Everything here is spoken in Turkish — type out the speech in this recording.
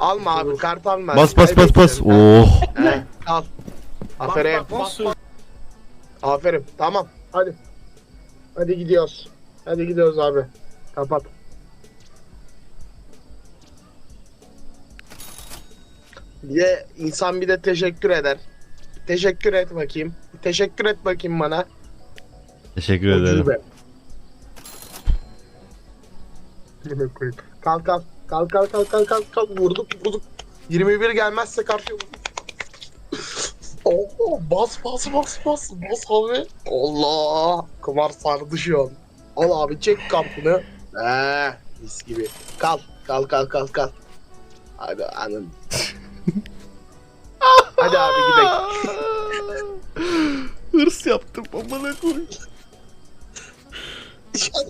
Alma abi kart alma. Bas bas bas bas. Oh. Al. Aferin. Bak, bak, bak, bak. Aferin. Tamam. Hadi. Hadi gidiyoruz. Hadi gidiyoruz abi. Kapat. Bir de insan bir de teşekkür eder. Teşekkür et bakayım. Teşekkür et bakayım bana. Teşekkür ederim. Ucube. Koyayım. Kalk kalk. Kalk kalk kalk kalk kalk kalk. Vurduk vurduk. 21 gelmezse karşı Oo, bas bas bas bas bas abi. Allah. Kumar sardı şu an. Al abi çek kartını. Eee mis gibi. Kal kal kal kal kal. Hadi anın. Hadi abi gidelim. Hırs yaptım amına koy. Dışarı